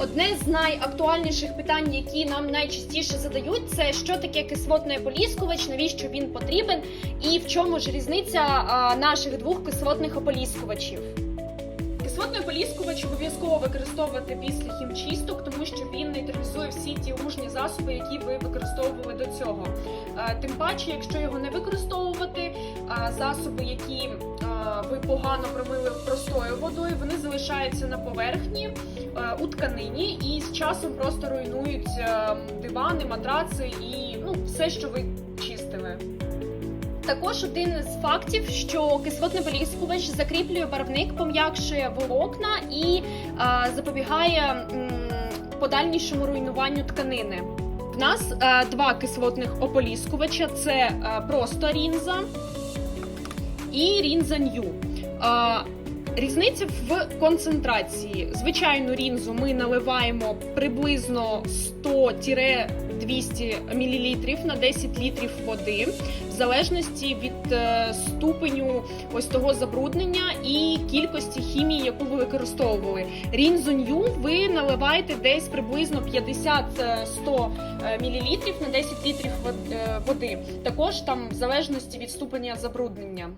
Одне з найактуальніших питань, які нам найчастіше задають, це що таке кислотний ополіскувач, навіщо він потрібен, і в чому ж різниця наших двох кислотних ополіскувачів. Кислотний ополіскувач обов'язково використовувати після хімчисток, всі ті лужні засоби, які ви використовували до цього. Е, Тим паче, якщо його не використовувати, е, засоби, які е, ви погано промили простою водою, вони залишаються на поверхні у тканині і з часом просто руйнують е, дивани, матраци і ну, все, що ви чистили. Також один з фактів, що кислотний поліскувач закріплює барвник, пом'якшує волокна і е, запобігає подальнішому руйнуванню тканини. В нас е, два кислотних ополіскувача: це е, просто рінза і рінза нью. Е, Різниця в концентрації. Звичайну рінзу ми наливаємо приблизно 100-200 мл на 10 літрів води, в залежності від е, ступеню ось того забруднення і кількості хімії, яку ви використовували. Рінзу нью ви наливаєте десь приблизно 50-100 мл на 10 літрів е, води. Також там в залежності від ступеня забруднення.